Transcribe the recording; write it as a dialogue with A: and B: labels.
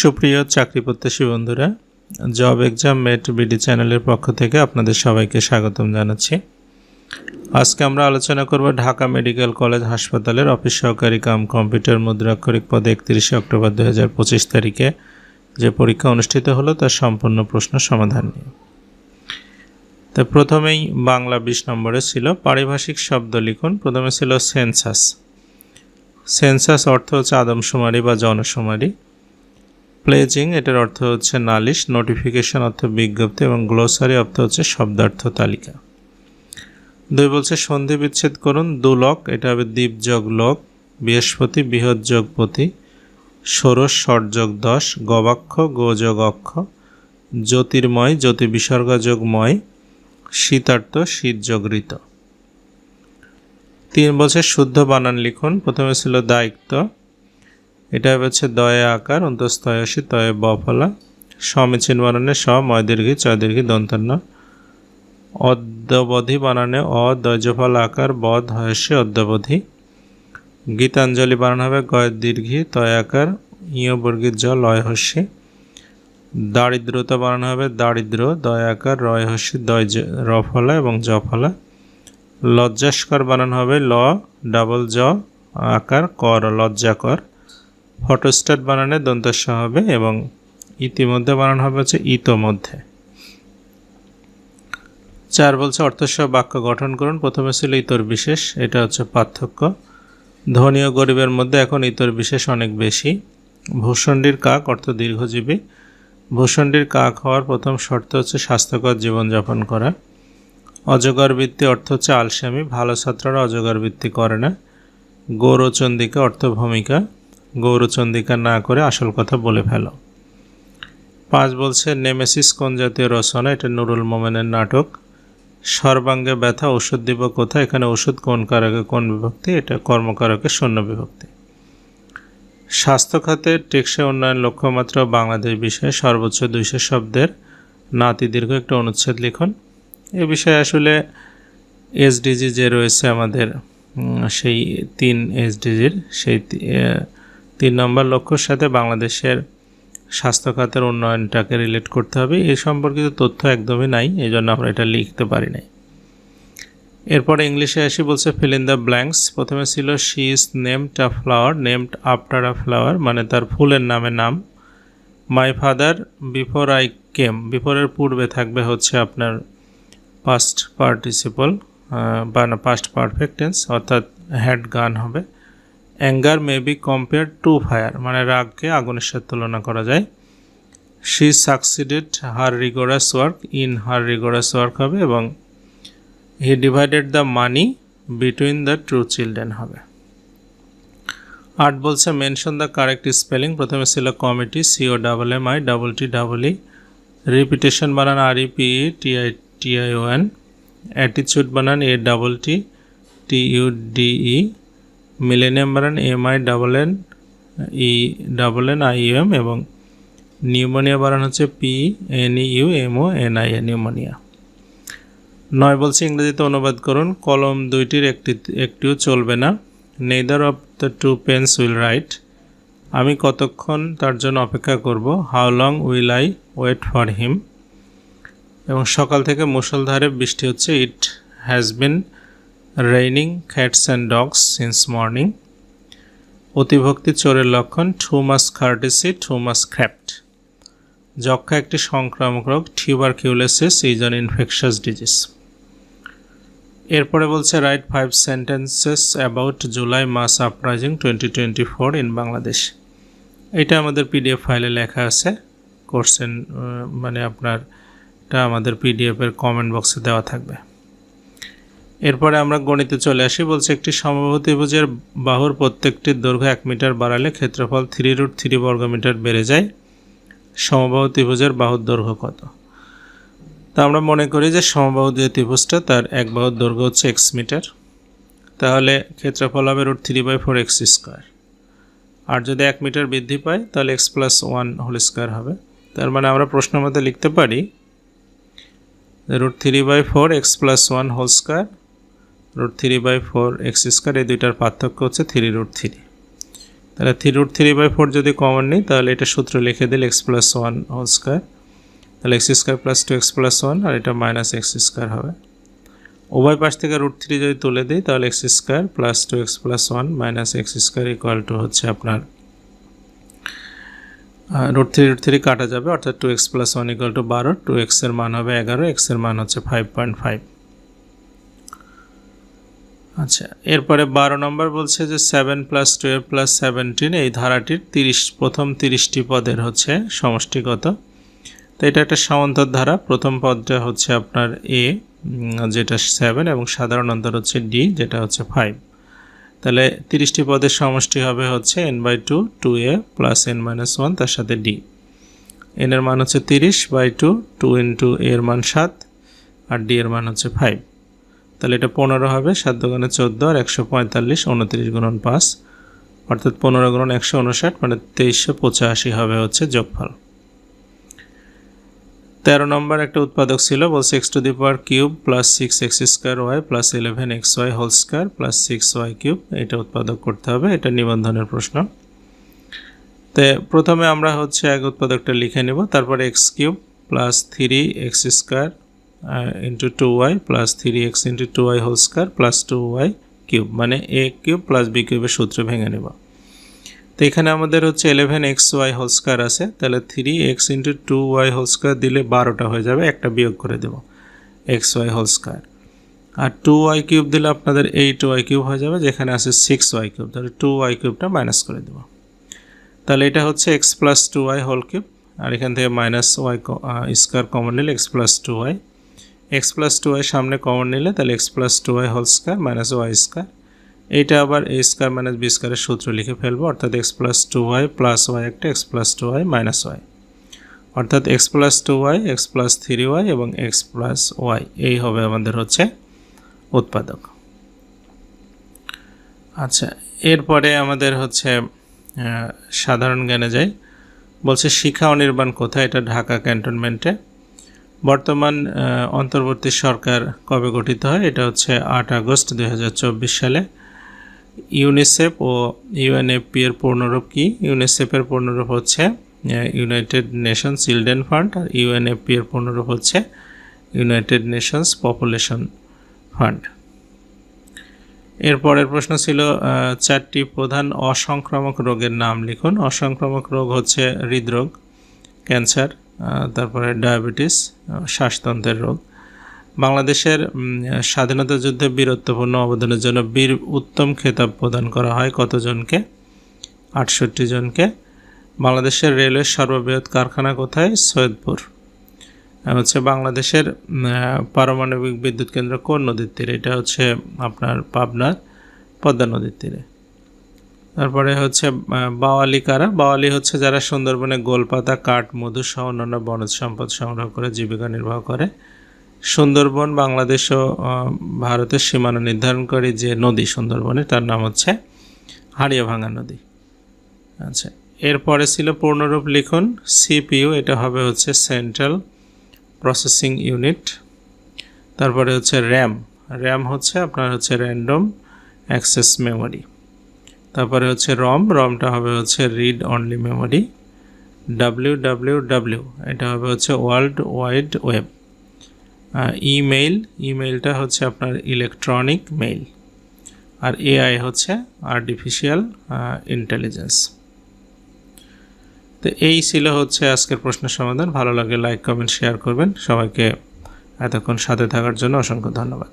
A: সুপ্রিয় চাকরি প্রত্যাশী বন্ধুরা, জব এক্সাম মেট বিডি চ্যানেলের পক্ষ থেকে আপনাদের সবাইকে স্বাগতম জানাচ্ছি। আজকে আমরা আলোচনা করব ঢাকা মেডিকেল কলেজ হাসপাতালের অফিস সহকারী কাম কম্পিউটার মুদ্রাক্ষরিক পদে একত্রিশে অক্টোবর দু হাজার পঁচিশ তারিখে যে পরীক্ষা অনুষ্ঠিত হলো তার সম্পূর্ণ প্রশ্ন সমাধান নিয়ে। তো প্রথমেই বাংলা বিশ নম্বরে ছিল পারিভাষিক শব্দ লিখুন, প্রথমে ছিল সেন্সাস। সেন্সাস অর্থ হচ্ছে আদমশুমারি বা জনশুমারি। প্লেজিং এটার অর্থ হচ্ছে নালিশ নোটিফিকেশন অর্থ বিজ্ঞপ্তি এবং গ্লোসারি অর্থ হচ্ছে শব্দার্থ তালিকা। দুই বলছে, সন্ধি বিচ্ছেদ করুন দুলক এটা হবে দ্বীপযোগ লোক, বৃহস্পতি, বৃহৎ যোগপতি ষোড়শ ষটযোগ দশ, গবাক্ষ গোযোগ অক্ষ, জ্যোতির্ময় জ্যোতি বিসর্গযোগময় শীতার্থ শীতযোগ ঋত। তিন বছর শুদ্ধ বানান লিখুন, প্রথমে ছিল দায়িত্ব এটা হচ্ছে দয়ে আকার অন্তস্তয়সী তয়ে বফলা। সমীচীন বানানে স ময় দীর্ঘি চয় দীর্ঘি দন্তন্য অদ্যবধি বানানে অ দয়জফল আকার, বধ, হয়সে অদ্যবধি। গীতাঞ্জলি বানানো হবে গয়, দীর্ঘি, তয় আকার, ইয় বর্গীর জ, লয়, হস্যি। দারিদ্রতা বানানো হবে দারিদ্র, দয় আকার, রয়, হস্যি, দয় রফলা এবং জফলা লজ্জাস্কর বানানো হবে ল, ডাবল জ, আকার, কর, লজ্জাকর। ফটোস্টাট বানানে দন্তস্ব হবে এবং ইতিমধ্যে বানানো হবে হচ্ছে ইতোমধ্যে। চার বলছে অর্থসহ বাক্য গঠন করুন। প্রথমে ছিল ইতর বিশেষ, এটা হচ্ছে পার্থক্য। ধনী ও গরিবের মধ্যে এখন ইতর বিশেষ অনেক বেশি। ভূষণ্ডির কাক, অর্থ দীর্ঘজীবী। ভূষণ্ডির কাক হওয়ার প্রথম শর্ত হচ্ছে স্বাস্থ্যকর জীবনযাপন করা। অজগর বৃত্তি, অর্থ হচ্ছে আলসামি। ভালো ছাত্ররা অজগর বৃত্তি করে না। গৌরচন্দিকা অর্থ ভূমিকা গৌরচন্দিকা না করে আসল কথা বলে ফেলো। পাঁচ বলছে, নেমেসিস কোন জাতীয় রচনা? এটা নুরুল মোমেনের নাটক। সর্বাঙ্গে ব্যথা, ওষুধ দিব কোথায়? এখানে ওষুধ কোন কারকে, কোন বিভক্তি? এটা কর্মকারকে শূন্য বিভক্তি। স্বাস্থ্য খাতের টেকসই উন্নয়ন লক্ষ্যমাত্রা বাংলাদেশ বিষয়ে সর্বোচ্চ দুইশো শব্দের নাতি দীর্ঘ একটা অনুচ্ছেদ লিখুন। এ বিষয়ে আসলে এসডিজি যে রয়েছে আমাদের সেই তিন এসডিজির, সেই তিন নম্বর লক্ষ্যর সাথে বাংলাদেশের স্বাস্থ্য খাতের উন্নয়নটাকে রিলেট করতে হবে। এই সম্পর্কিত তথ্য একদমই নাই এই জন্য আমরা এটা লিখতে পারি নাই। এরপরে ইংলিশে আসি, বলছে ফিল ইন দ্য ব্ল্যাঙ্কস প্রথমে ছিল she is named a flower named after a flower মানে তার ফুলের নামে নাম। My father before I came বিফোরের পূর্বে থাকবে হচ্ছে আপনার পাস্ট পার্টিসিপল বা না পাস্ট পারফেক্টেন্স অর্থাৎ হ্যাড গান হবে। Anger may be compare to fire মানে রাগকে আগুনের সাথে তুলনা করা যায়। She succeeded her rigorous work in her rigorous work হবে এবং he divided the money between the two children হবে। আট বলছে মেনশন দ্য কারেক্ট স্পেলিং প্রথমে ছিল committee C O double M I double T double E repetition বানান R E P E T I T I O N অ্যাটিচিউড বানান A double T T U D E millennium বানান M I double N E double N I am এবং pneumonia বানান হচ্ছে P N U M O N I A pneumonia নয় বলছে ইংরেজিতে অনুবাদ করুন, কলম দুইটির একটি, একটিও চলবে না। Neither of the two pens will write আমি কতক্ষণ তার জন্য অপেক্ষা করব? How long will I wait for him এবং সকাল থেকে মুসলধারে বৃষ্টি হচ্ছে। It has been raining cats and dogs since morning অতিভক্তি চোরের লক্ষণ টু মাস খার্টিসি টু মাস ক্র্যাপ্ট যক্ষা একটি সংক্রামক রোগ tuberculosis is an infectious disease এরপরে বলছে write five sentences about July mass uprising twenty twenty four in Bangladesh এটা আমাদের পিডিএফ ফাইলে লেখা আছে। কোর্সেন মানে আপনার এটা আমাদের পিডিএফের কমেন্ট বক্সে দেওয়া থাকবে। এরপরে আমরা গণিতে চলে আসি। বলছে একটি সমবাহুত্রিভুজের বাহুর প্রত্যেকটির দৈর্ঘ্য এক মিটার বাড়ালে ক্ষেত্রফল থ্রি রুট থ্রি বর্গমিটার বেড়ে যায়। সমবাহু ত্রিভুজের বাহুর দৈর্ঘ্য কত? তা আমরা মনে করি যে সমবাহু যে ত্রিভুজটা, তার এক বাহুর দৈর্ঘ্য হচ্ছে এক্স মিটার। তাহলে ক্ষেত্রফল হবে root three by four x square. আর যদি এক মিটার বৃদ্ধি পায়, তাহলে x plus one whole square হবে। তার মানে আমরা প্রশ্ন মধ্যে লিখতে পারি root three by four x plus one whole square root three by four x square এই দুইটার পার্থক্য হচ্ছে থ্রি রুট থ্রি তাহলে three root three by four যদি কমন নিই, তাহলে এটা সূত্র লিখে দিলে x plus one whole square তাহলে x square plus two x plus one আর এটা মাইনাস এক্স স্কোয়ার হবে। উভয় পাশ থেকে রুট থ্রি যদি তুলে দিই, তাহলে x square plus two x plus one minus x square equal to হচ্ছে আপনার রুট থ্রি রুট থ্রি কাটা যাবে, অর্থাৎ two x plus one equal to বারো টু এক্সের মান হবে এগারো এক্সের মান হচ্ছে ফাইভ পয়েন্ট ফাইভ আচ্ছা এরপরে বারো নম্বর বলছে যে seven plus twelve plus seventeen এই ধারাটির তিরিশ, প্রথম তিরিশটি পদের হচ্ছে সমষ্টিগত। তো এটা একটা সমান্তর ধারা, প্রথম পদটা হচ্ছে আপনার এ যেটা সেভেন এবং সাধারণ অন্তর হচ্ছে ডি যেটা হচ্ছে ফাইভ তাহলে তিরিশটি পদের সমষ্টি হবে হচ্ছে n by two two a plus n minus one তার সাথে ডি এন এর মান হচ্ছে তিরিশ বাই টু টু ইন্টু এর মান সাত, আর ডি এর মান হচ্ছে ফাইভ তাহলে এটা পনেরো হবে, সাত দোকানে চোদ্দ আর একশো পঁয়তাল্লিশ, উনত্রিশ গুণন পাঁচ। অর্থাৎ পনেরো গুণন একশো উনষাট মানে তেইশশো পঁচাশি হবে হচ্ছে যোগফল। তেরো নম্বর একটা উৎপাদক ছিল বলছে x to the power cube plus six x square y plus eleven x y whole square plus six y cube এটা উৎপাদক করতে হবে, এটা নিবন্ধনের প্রশ্ন। তো প্রথমে আমরা হচ্ছে এক উৎপাদকটা লিখে নেব, তারপরে x cube plus three x square into two y plus three x into two y whole square plus two y cube মানে এ কিউব প্লাস বি কিউবের সূত্র ভেঙে নেব। তো এখানে আমাদের হচ্ছে eleven x y whole square আছে, তাহলে three x into two y whole square দিলে বারোটা হয়ে যাবে, একটা বিয়োগ করে দেবো এক্স ওয়াই হোল স্কোয়ার আর টু ওয়াই কিউব দিলে আপনাদের এইট ওয়াই কিউব হয়ে যাবে, যেখানে আছে সিক্স ওয়াই কিউব তাহলে টু ওয়াই কিউবটা মাইনাস করে দেবো। তাহলে এটা হচ্ছে x plus two y whole cube আর এখান থেকে মাইনাস ওয়াই স্কোয়ার কমন নিলে x plus two y x plus two y সামনে কমন নিলে তাহলে x plus two y whole square minus y square এইটা আবার এ স্কোয়ার মাইনাস বি স্কোয়ারের সূত্র লিখে ফেলব, অর্থাৎ x plus two y plus y একটা x plus two y minus y অর্থাৎ x plus two y x plus three y এবং এক্স প্লাস ওয়াই এই হবে আমাদের হচ্ছে উৎপাদক। আচ্ছা এরপরে আমাদের হচ্ছে সাধারণ জ্ঞানে যাই। বলছে শিক্ষা অনির্বাণ কোথায়? এটা ঢাকা ক্যান্টনমেন্টে। বর্তমান অন্তর্বর্তী সরকার কবে গঠিত হয়, এটা হচ্ছে আট আগস্ট দু হাজার চব্বিশ সালে। ইউনিসেফ ও ইউএনএফপি এর পূর্ণরূপ কি? ইউনিসেফের পূর্ণরূপ হচ্ছে ইউনাইটেড নেশন চিলড্রেন ফান্ড, আর ইউএনএফপি এর পূর্ণরূপ হচ্ছে, ইউনাইটেড নেশনস পপুলেশন ফান্ড। এরপরের প্রশ্ন ছিল চারটি প্রধান অসংক্রামক রোগের নাম লিখুন। অসংক্রামক রোগ হচ্ছে হৃদরোগ, ক্যান্সার তারপরে ডায়াবেটিস, শ্বাসতন্ত্রের রোগ। বাংলাদেশের স্বাধীনতা যুদ্ধে বীরত্বপূর্ণ অবদানের জন্য বীর উত্তম খেতাব প্রদান করা হয় কতজনকে? আটষট্টি জনকে। বাংলাদেশের রেলওয়ের সর্ববৃহৎ কারখানা কোথায়? সৈয়দপুর। হচ্ছে বাংলাদেশের পারমাণবিক বিদ্যুৎ কেন্দ্র কোন নদীর তীরে? এটা হচ্ছে আপনার পাবনার পদ্মা নদীর তীরে। তারপরে হচ্ছে বাওয়ালি কারা? বাওয়ালি হচ্ছে যারা সুন্দরবনে গোলপাতা, কাঠ, মধু সহ অন্যান্য বনজ সম্পদ সংগ্রহ করে, জীবিকা নির্বাহ করে। সুন্দরবন বাংলাদেশ ও ভারতের সীমানা নির্ধারণকারী যে নদী সুন্দরবনে তার নাম হচ্ছে হাড়িয়াভাঙা নদী। আচ্ছা এরপরে ছিল পূর্ণরূপ লিখুন, সিপিইউ, এটা হবে হচ্ছে সেন্ট্রাল প্রসেসিং ইউনিট তারপরে হচ্ছে র্যাম র্যাম হচ্ছে আপনার হচ্ছে র্যান্ডম অ্যাক্সেস মেমোরি। তারপরে হচ্ছে রম, রমটা হবে হচ্ছে read only memory W W W এটা হবে হচ্ছে ওয়ার্ল্ড ওয়াইড ওয়েব ইমেইল ইমেইলটা হচ্ছে আপনার ইলেকট্রনিক মেইল আর এআই হচ্ছে আর্টিফিশিয়াল ইন্টেলিজেন্স তো এই ছিল হচ্ছে আজকের প্রশ্নের সমাধান। ভালো লাগে লাইক কমেন্ট শেয়ার করবেন। সবাইকে এতক্ষণ সাথে থাকার জন্য অসংখ্য ধন্যবাদ।